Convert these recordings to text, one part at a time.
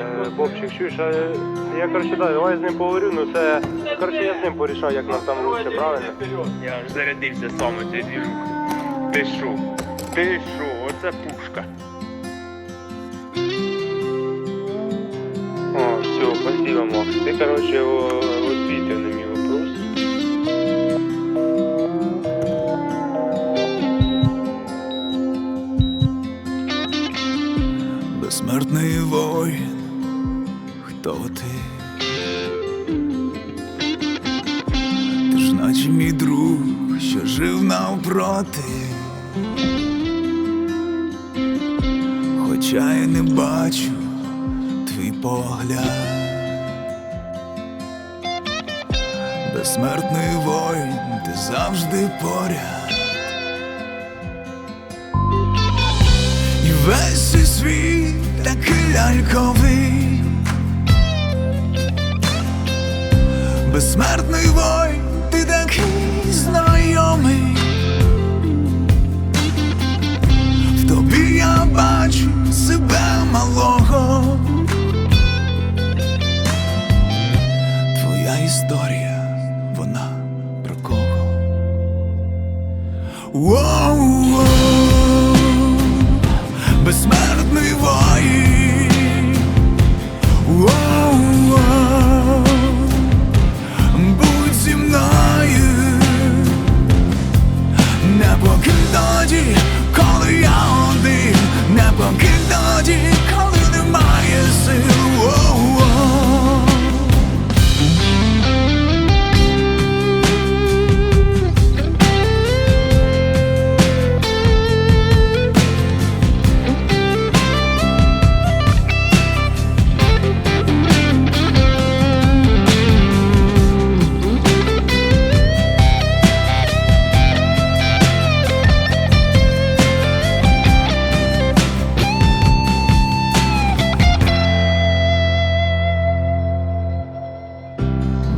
Е, Бобчик, чуєш, а я коротше, да, давай з ним поговорю, ну це. Коротше, я з ним порішаю, як нам там лучше, правильно? Я аж зарядився саме. Ти шо? Ти шо? Оце пушка. О, все, спасибо, Макс. Ти, коротше, ответив на мій вопрос. Безсмертний воїн, хто ти? Ти ж наче мій друг, що жив навпроти. Хоча я не бачу твій погляд. Безсмертний воїн, ти завжди поряд. І весь світ Безсмертний воїн, ти такий знайомий В тобі я бачу себе малого Твоя історія, вона про кого? Воу-воу безсмертний воїн.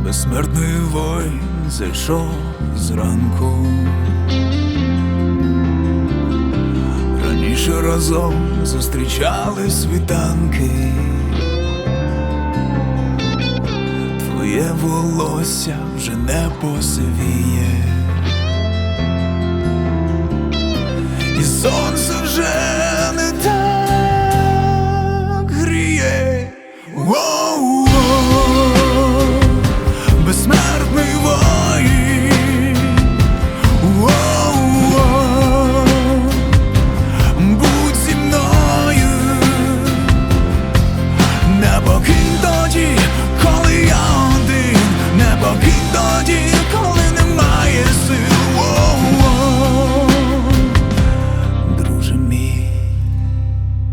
Безсмертний воїн зайшов зранку. Раніше разом зустрічали світанки. Твоє волосся вже не посивіє.